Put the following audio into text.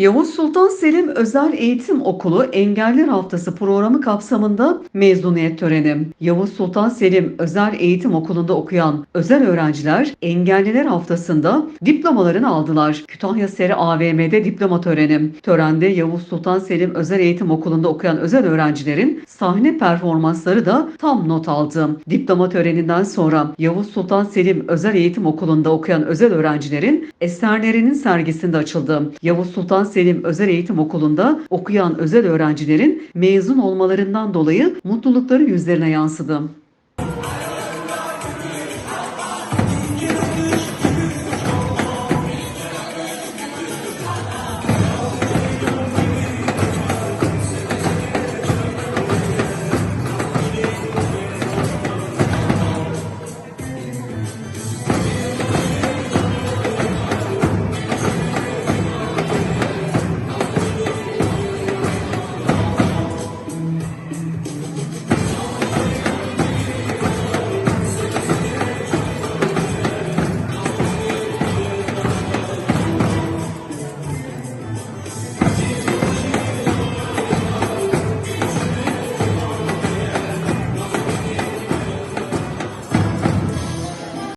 Yavuz Sultan Selim Özel Eğitim Okulu Engelliler Haftası programı kapsamında mezuniyet töreni. Yavuz Sultan Selim Özel Eğitim Okulu'nda okuyan özel öğrenciler Engelliler Haftası'nda diplomalarını aldılar. Kütahya Seri AVM'de diploma töreni. Törende Yavuz Sultan Selim Özel Eğitim Okulu'nda okuyan özel öğrencilerin sahne performansları da tam not aldı. Diploma töreninden sonra Yavuz Sultan Selim Özel Eğitim Okulu'nda okuyan özel öğrencilerin eserlerinin sergisinde açıldı. Yavuz Sultan Selim Özel Eğitim Okulu'nda okuyan özel öğrencilerin mezun olmalarından dolayı mutlulukları yüzlerine yansıdı.